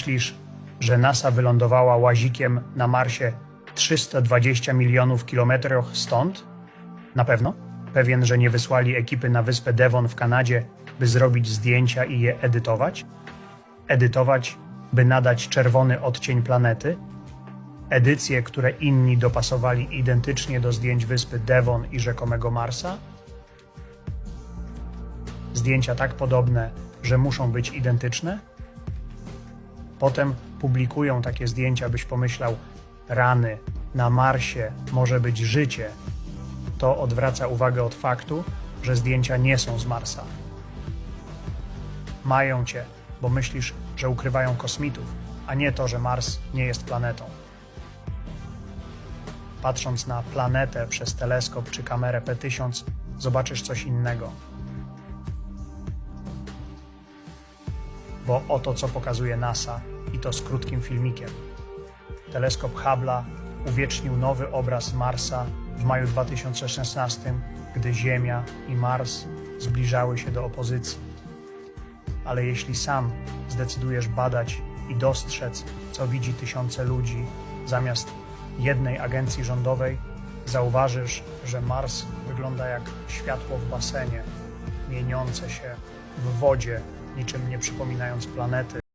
Myślisz, że NASA wylądowała łazikiem na Marsie 320 milionów kilometrów stąd? Na pewno? Pewien, że nie wysłali ekipy na wyspę Devon w Kanadzie, by zrobić zdjęcia i je edytować? Edytować, by nadać czerwony odcień planety? Edycje, które inni dopasowali identycznie do zdjęć wyspy Devon i rzekomego Marsa? Zdjęcia tak podobne, że muszą być identyczne? Potem publikują takie zdjęcia, byś pomyślał, rany, na Marsie może być życie. To odwraca uwagę od faktu, że zdjęcia nie są z Marsa. Mają cię, bo myślisz, że ukrywają kosmitów, a nie to, że Mars nie jest planetą. Patrząc na planetę przez teleskop czy kamerę P1000, zobaczysz coś innego. Bo oto co pokazuje NASA i to z krótkim filmikiem. Teleskop Hubble'a uwiecznił nowy obraz Marsa w maju 2016, gdy Ziemia i Mars zbliżały się do opozycji. Ale jeśli sam zdecydujesz badać i dostrzec, co widzi tysiące ludzi, zamiast jednej agencji rządowej, zauważysz, że Mars wygląda jak światło w basenie, mieniące się w wodzie, niczym nie przypominając planety.